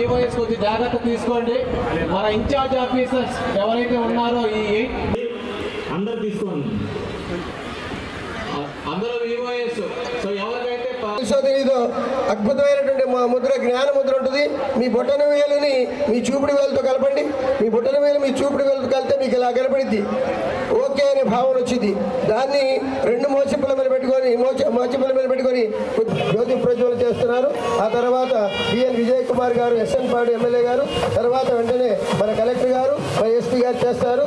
E Y S కొద్ది జాగ్రత్త తీసుకోండి. మన ఇన్ఛార్జ్ ఆఫీసర్స్ ఎవరైతే ఉన్నారో ఈ అందరు తీసుకోండి. అందరూ సో ఎవరికైతే అద్భుతమైనటువంటి మా ముద్ర జ్ఞాన ముద్ర ఉంటుంది. మీ బొట్టన వేలుని మీ చూపుడు వేలుతో కలపండి. మీ బొట్టన వేలు మీ చూపుడు వేలుతో కలిపితే మీకు ఇలా కనపడింది ఓకే అనే భావన వచ్చింది. దాన్ని రెండు మోసపుల మీద పెట్టుకొని మోచ మోచపుల మీద పెట్టుకొని జ్యోతి ప్రజ్వలన చేస్తున్నారు. ఆ తర్వాత బిఎన్ విజయ్ కుమార్ గారు ఎస్ఎన్ పాడు ఎమ్మెల్యే గారు తర్వాత వెంటనే మన కలెక్టర్ గారు మన ఎస్పీ గారు చేస్తారు.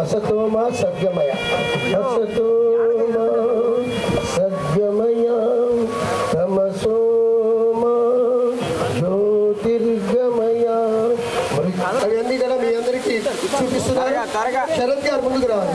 అసతోమ సద్గమయ అసతోమ సద్గమయ తమసోమ జ్యోతిర్గమయ. అవన్నీ కూడా మీ అందరికీ చూపిస్తున్నారు. శరత్ గారు ముందుకు రావాలి.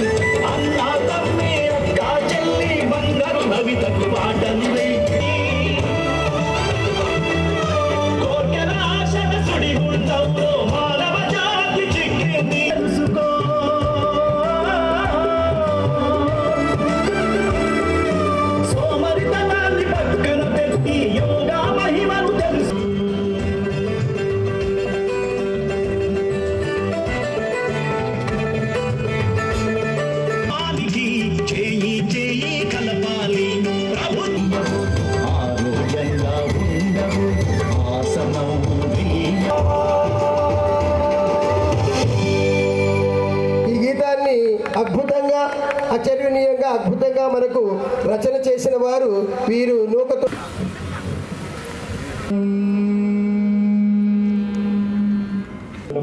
అద్భుతంగా మనకు రచన చేసిన వారు వీరు నూకతో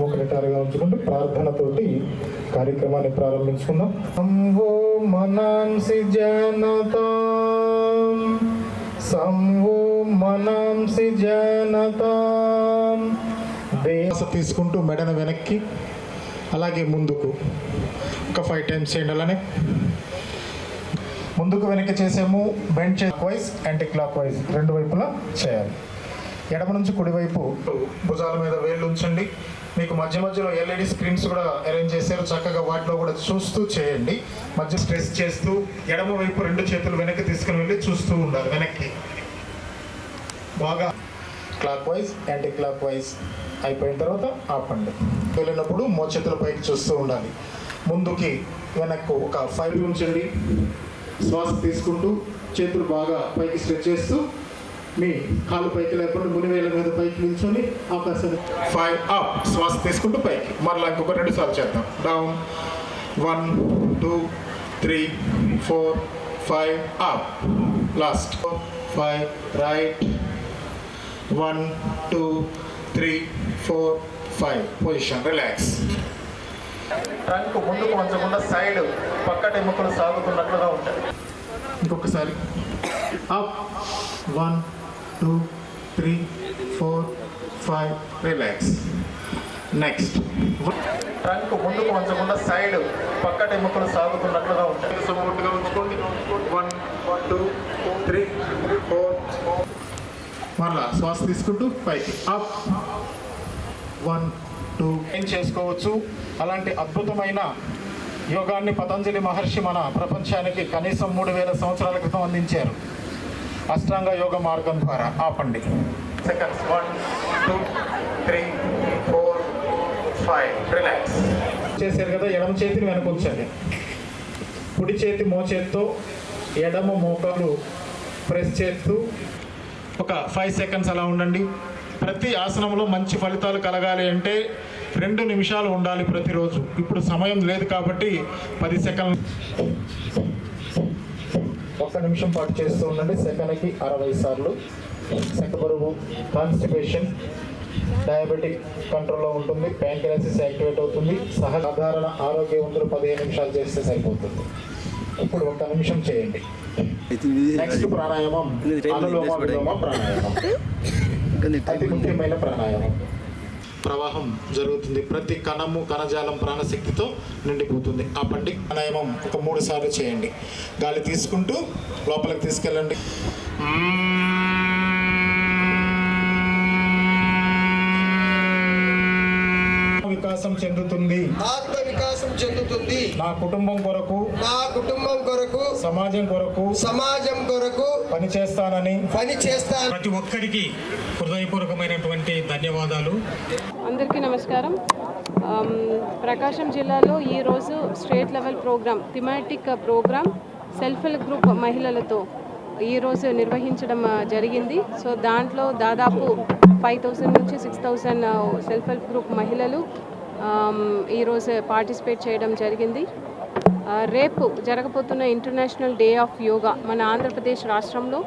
ఒక ఉంచుకుంటూ ప్రార్థనతోటి కార్యక్రమాన్ని ప్రారంభించుకుందాం. సంవో మనాంసి జనతాం. సంవో మనాంసి జనతాం. దేశ తీసుకుంటూ మెడను వెనక్కి అలాగే ముందుకు. ఒక ఫైవ్ టైమ్స్ చేయండి అలానే. ముందుకు వెనక్కి చేసాము బెండ్ చే వైజ్ యాంటీ క్లాక్ వైజ్ రెండు వైపులా చేయాలి. ఎడమ నుంచి కుడివైపు భుజాల మీద వేళ్ళు ఉంచండి. మీకు మధ్య మధ్యలో ఎల్ఈడి స్క్రీన్స్ కూడా అరేంజ్ చేశారు. చక్కగా వాటిలో కూడా చూస్తూ చేయండి. మధ్య స్ట్రెస్ చేస్తూ ఎడమ వైపు రెండు చేతులు వెనక్కి తీసుకుని వెళ్ళి చూస్తూ ఉండాలి. వెనక్కి. బాగా clockwise anti clock wise అయిపోయిన తర్వాత ఆపండి. వెళ్ళినప్పుడు మోచేతుల పైకి చూస్తూ ఉండాలి. ముందుకి వెనక్కు ఒక ఫైవ్ ఉంచండి. శ్వాస తీసుకుంటూ చేతులు బాగా పైకి స్ట్రెచ్ చేస్తూ మీ కాలు పైకి లేకుండా మునివేల మీద పైకి నిల్చొని ఆకాశాన్ని ఫైవ్ అప్. శ్వాస తీసుకుంటూ పైకి. మరలా ఇంకొక రెండు సార్లు చేద్దాం. Down. One two three four five up. Last. Five right. One two three four five. Position relax trunk ముందుకు వంచకుండా సైడ్ పక్కటి ఎముకలు సాగుతున్నట్లుగా ఉంటాయి ఇంకొకసారి. Up. One two three four five relax. Next. Trunk ముందుకు వంచకుండా సైడ్ పక్కటి ఎముకలు సాగుతున్నట్లుగా ఉంటాయి సపోర్ట్గా ఉంచుకోండి. One two three four. మరలా శ్వాస తీసుకుంటూ పైకి. అప్. వన్ టూ ఏం చేసుకోవచ్చు? అలాంటి అద్భుతమైన యోగాన్ని పతంజలి మహర్షి మన ప్రపంచానికి కనీసం మూడు వేల సంవత్సరాల క్రితం అందించారు. అష్టాంగ యోగ మార్గం ద్వారా ఆపండి. Seconds one two three four five relax చేశారు కదా ఎడమ చేతిని వెనకొచ్చండి కుడి చేతి మోచేత్తో ఎడమ మోకాలు ప్రెస్ చేస్తూ ఒక ఫైవ్ సెకండ్స్ అలా ఉండండి. ప్రతి ఆసనంలో మంచి ఫలితాలు కలగాలి అంటే రెండు నిమిషాలు ఉండాలి ప్రతిరోజు. ఇప్పుడు సమయం లేదు కాబట్టి పది సెకండ్ ఒక్క నిమిషం పాటు చేస్తూ ఉండండి. సెకండ్కి అరవై సార్లు. సెక బరువు కాన్స్టిపేషన్ డయాబెటిక్ కంట్రోల్లో ఉంటుంది. ప్యాంక్రాసిస్ యాక్టివేట్ అవుతుంది. సహసాధారణ ఆరోగ్యవంతులు పదిహేను నిమిషాలు చేస్తే సరిపోతుంది. ఇప్పుడు ఒక్క నిమిషం చేయండి. నెక్స్ట్ ప్రాణాయామం. ప్రాణాయామం. అతి ముఖ్యమైన ప్రాణాయామం ప్రవాహం జరుగుతుంది. ప్రతి కణము కణజాలం ప్రాణశక్తితో నిండిపోతుంది. ఆ పండి ప్రాణాయామం ఒక మూడు సార్లు చేయండి. గాలి తీసుకుంటూ లోపలికి తీసుకెళ్ళండి. చెందుతుంది ఆత్మ వికాసం చెందుతుంది. నా కుటుంబం కొరకు నా కుటుంబం కొరకు సమాజం కొరకు సమాజం కొరకు పనిచేస్తానని పని చేస్తాను. ప్రతి ఒక్కరికి హృదయపూర్వకమైనటువంటి ధన్యవాదాలు. అందరికీ నమస్కారం. ప్రకాశం జిల్లాలో ఈరోజు state level program thematic program self help group మహిళలతో ఈరోజు నిర్వహించడం జరిగింది. సో దాంట్లో దాదాపు ఫైవ్ థౌసండ్ నుంచి six thousand self help group మహిళలు ఈరోజు పార్టిసిపేట్ చేయడం జరిగింది. రేపు జరగబోతున్న ఇంటర్నేషనల్ డే ఆఫ్ యోగా మన ఆంధ్రప్రదేశ్ రాష్ట్రంలో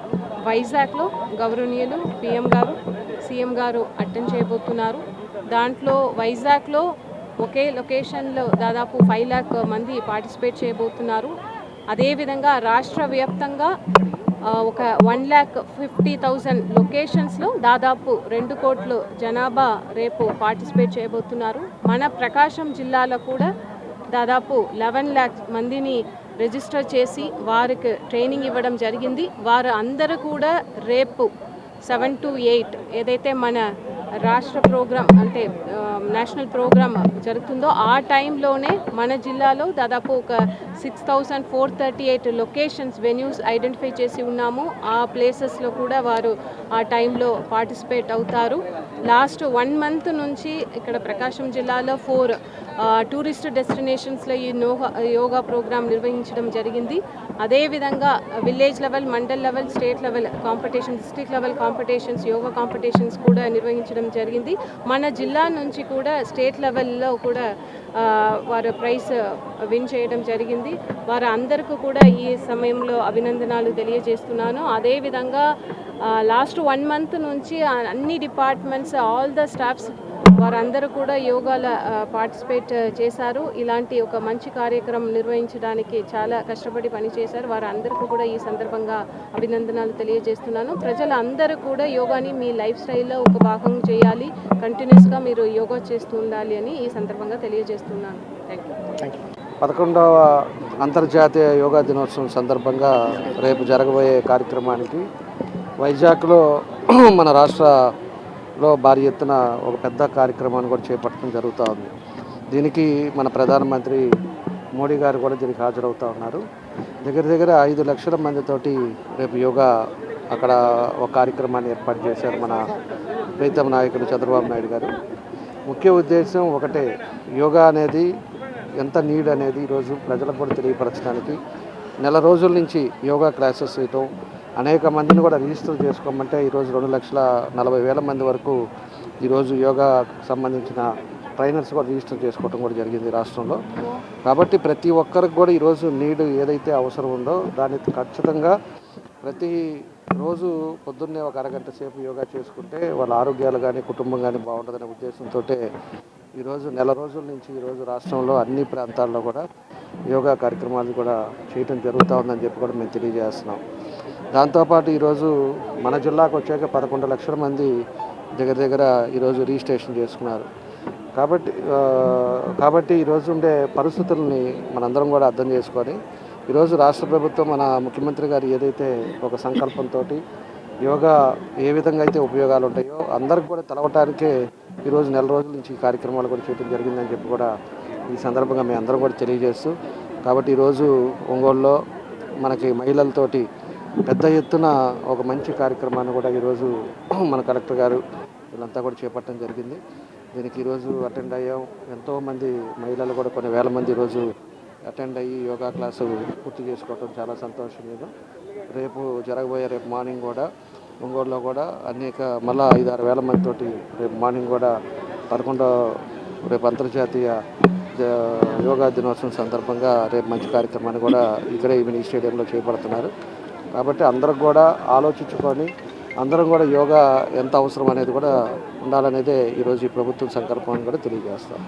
వైజాగ్లో గౌరవనీయులు పిఎం గారు సీఎం గారు అటెండ్ చేయబోతున్నారు. దాంట్లో వైజాగ్లో ఒకే లొకేషన్లో దాదాపు ఫైవ్ ల్యాక్ మంది పార్టిసిపేట్ చేయబోతున్నారు. అదేవిధంగా రాష్ట్ర వ్యాప్తంగా ఒక వన్ ల్యాక్ ఫిఫ్టీ థౌజండ్ లొకేషన్స్లో దాదాపు రెండు కోట్లు జనాభా రేపు పార్టిసిపేట్ చేయబోతున్నారు. మన ప్రకాశం జిల్లాలో కూడా దాదాపు లెవెన్ ల్యాక్ మందిని రిజిస్టర్ చేసి వారికి ట్రైనింగ్ ఇవ్వడం జరిగింది. వారు అందరూ కూడా రేపు సెవెన్ టు ఎయిట్ ఏదైతే మన రాష్ట్ర ప్రోగ్రామ్ అంటే నేషనల్ ప్రోగ్రామ్ జరుగుతుందో ఆ టైంలోనే మన జిల్లాలో దాదాపు ఒక six thousand four thirty eight locations venues identify చేసి ఉన్నాము. ఆ ప్లేసెస్లో కూడా వారు ఆ టైంలో పార్టిసిపేట్ అవుతారు. లాస్ట్ వన్ మంత్ నుంచి ఇక్కడ ప్రకాశం జిల్లాలో ఫోర్ టూరిస్ట్ డెస్టినేషన్స్లో ఈ నోగా యోగా ప్రోగ్రామ్ నిర్వహించడం జరిగింది. అదేవిధంగా village level mandal level state level competition district level competitions yoga competitions కూడా నిర్వహించడం జరిగింది. మన జిల్లా నుంచి కూడా స్టేట్ లెవెల్లో కూడా వారు ప్రైజ్ విన్ చేయడం జరిగింది. వారు అందరికీ కూడా ఈ సమయంలో అభినందనాలు తెలియజేస్తున్నాను. అదేవిధంగా లాస్ట్ వన్ మంత్ నుంచి అన్ని డిపార్ట్మెంట్స్ ఆల్ ద స్టాఫ్స్ వారందరూ కూడా యోగాల పార్టిసిపేట్ చేశారు. ఇలాంటి ఒక మంచి కార్యక్రమం నిర్వహించడానికి చాలా కష్టపడి పనిచేశారు. వారందరికీ కూడా ఈ సందర్భంగా అభినందనాలు తెలియజేస్తున్నాను. ప్రజలందరూ కూడా యోగాని మీ లైఫ్ స్టైల్లో ఒక భాగం చేయాలి. కంటిన్యూస్గా మీరు యోగా చేస్తూ ఉండాలి అని ఈ సందర్భంగా తెలియజేస్తున్నాను. థ్యాంక్ యూ పదకొండవ అంతర్జాతీయ యోగా దినోత్సవం సందర్భంగా రేపు జరగబోయే కార్యక్రమానికి వైజాగ్లో మన రాష్ట్ర లో భారీ ఎత్తున ఒక పెద్ద కార్యక్రమాన్ని కూడా చేపట్టడం జరుగుతూ ఉంది. దీనికి మన ప్రధానమంత్రి మోడీ గారు కూడా దీనికి హాజరవుతూ ఉన్నారు. దగ్గర దగ్గర ఐదు లక్షల మందితోటి రేపు యోగా అక్కడ ఒక కార్యక్రమాన్ని ఏర్పాటు చేశారు మన ప్రీతం నాయకుడు చంద్రబాబు నాయుడు గారు. ముఖ్య ఉద్దేశం ఒకటే యోగా అనేది ఎంత నీడ్ అనేది ఈరోజు ప్రజలకు కూడా తెలియపరచడానికి నెల రోజుల నుంచి యోగా క్లాసెస్ ఇవ్వటం అనేక మందిని కూడా రిజిస్టర్ చేసుకోమంటే ఈరోజు రెండు లక్షల నలభై వేల మంది వరకు ఈరోజు యోగా సంబంధించిన ట్రైనర్స్ కూడా రిజిస్టర్ చేసుకోవడం కూడా జరిగింది రాష్ట్రంలో. కాబట్టి ప్రతి ఒక్కరికి కూడా ఈరోజు నీడు ఏదైతే అవసరం ఉందో దాన్ని ఖచ్చితంగా ప్రతి రోజు పొద్దున్నే ఒక అరగంట సేపు యోగా చేసుకుంటే వాళ్ళ ఆరోగ్యాలు కానీ కుటుంబం కానీ బాగుంటుందనే ఉద్దేశంతో ఈరోజు నెల రోజుల నుంచి ఈరోజు రాష్ట్రంలో అన్ని ప్రాంతాల్లో కూడా యోగా కార్యక్రమాలు కూడా చేయటం జరుగుతూ ఉందని చెప్పి కూడా మేము తెలియజేస్తున్నాం. దాంతోపాటు ఈరోజు మన జిల్లాకు వచ్చాక పదకొండు లక్షల మంది దగ్గర దగ్గర ఈరోజు రిజిస్ట్రేషన్ చేసుకున్నారు. కాబట్టి కాబట్టి ఈరోజు ఉండే పరిస్థితుల్ని మనందరం కూడా అర్థం చేసుకొని ఈరోజు రాష్ట్ర ప్రభుత్వం మన ముఖ్యమంత్రి గారు ఏదైతే ఒక సంకల్పంతో యోగా ఏ విధంగా అయితే ఉపయోగాలు ఉంటాయో అందరికి కూడా తెలవటానికే ఈరోజు నెల రోజుల నుంచి ఈ కార్యక్రమాలు కూడా చేయడం జరిగిందని చెప్పి కూడా ఈ సందర్భంగా మేము అందరం కూడా తెలియజేస్తూ కాబట్టి ఈరోజు ఒంగోలులో మనకి మహిళలతోటి పెద్ద ఎత్తున ఒక మంచి కార్యక్రమాన్ని కూడా ఈరోజు మన కలెక్టర్ గారు వీళ్ళంతా కూడా చేపట్టడం జరిగింది. దీనికి ఈరోజు అటెండ్ అయ్యాం. ఎంతోమంది మహిళలు కూడా కొన్ని వేల మంది ఈరోజు అటెండ్ అయ్యి యోగా క్లాసు పూర్తి చేసుకోవడం చాలా సంతోషం లేదు. రేపు జరగబోయే రేపు మార్నింగ్ కూడా ఒంగోలులో కూడా అనేక మళ్ళా ఐదు ఆరు వేల మందితోటి రేపు మార్నింగ్ కూడా పదకొండో రేపు అంతర్జాతీయ యోగా దినోత్సవం సందర్భంగా రేపు మంచి కార్యక్రమాన్ని కూడా ఇక్కడే ఈవినింగ్ స్టేడియంలో చేపడుతున్నారు. కాబట్టి అందరం కూడా ఆలోచించుకొని అందరం కూడా యోగా ఎంత అవసరం అనేది కూడా ఉండాలనేదే ఈరోజు ఈ ప్రభుత్వం సంకల్పం కూడా తెలియజేస్తాం.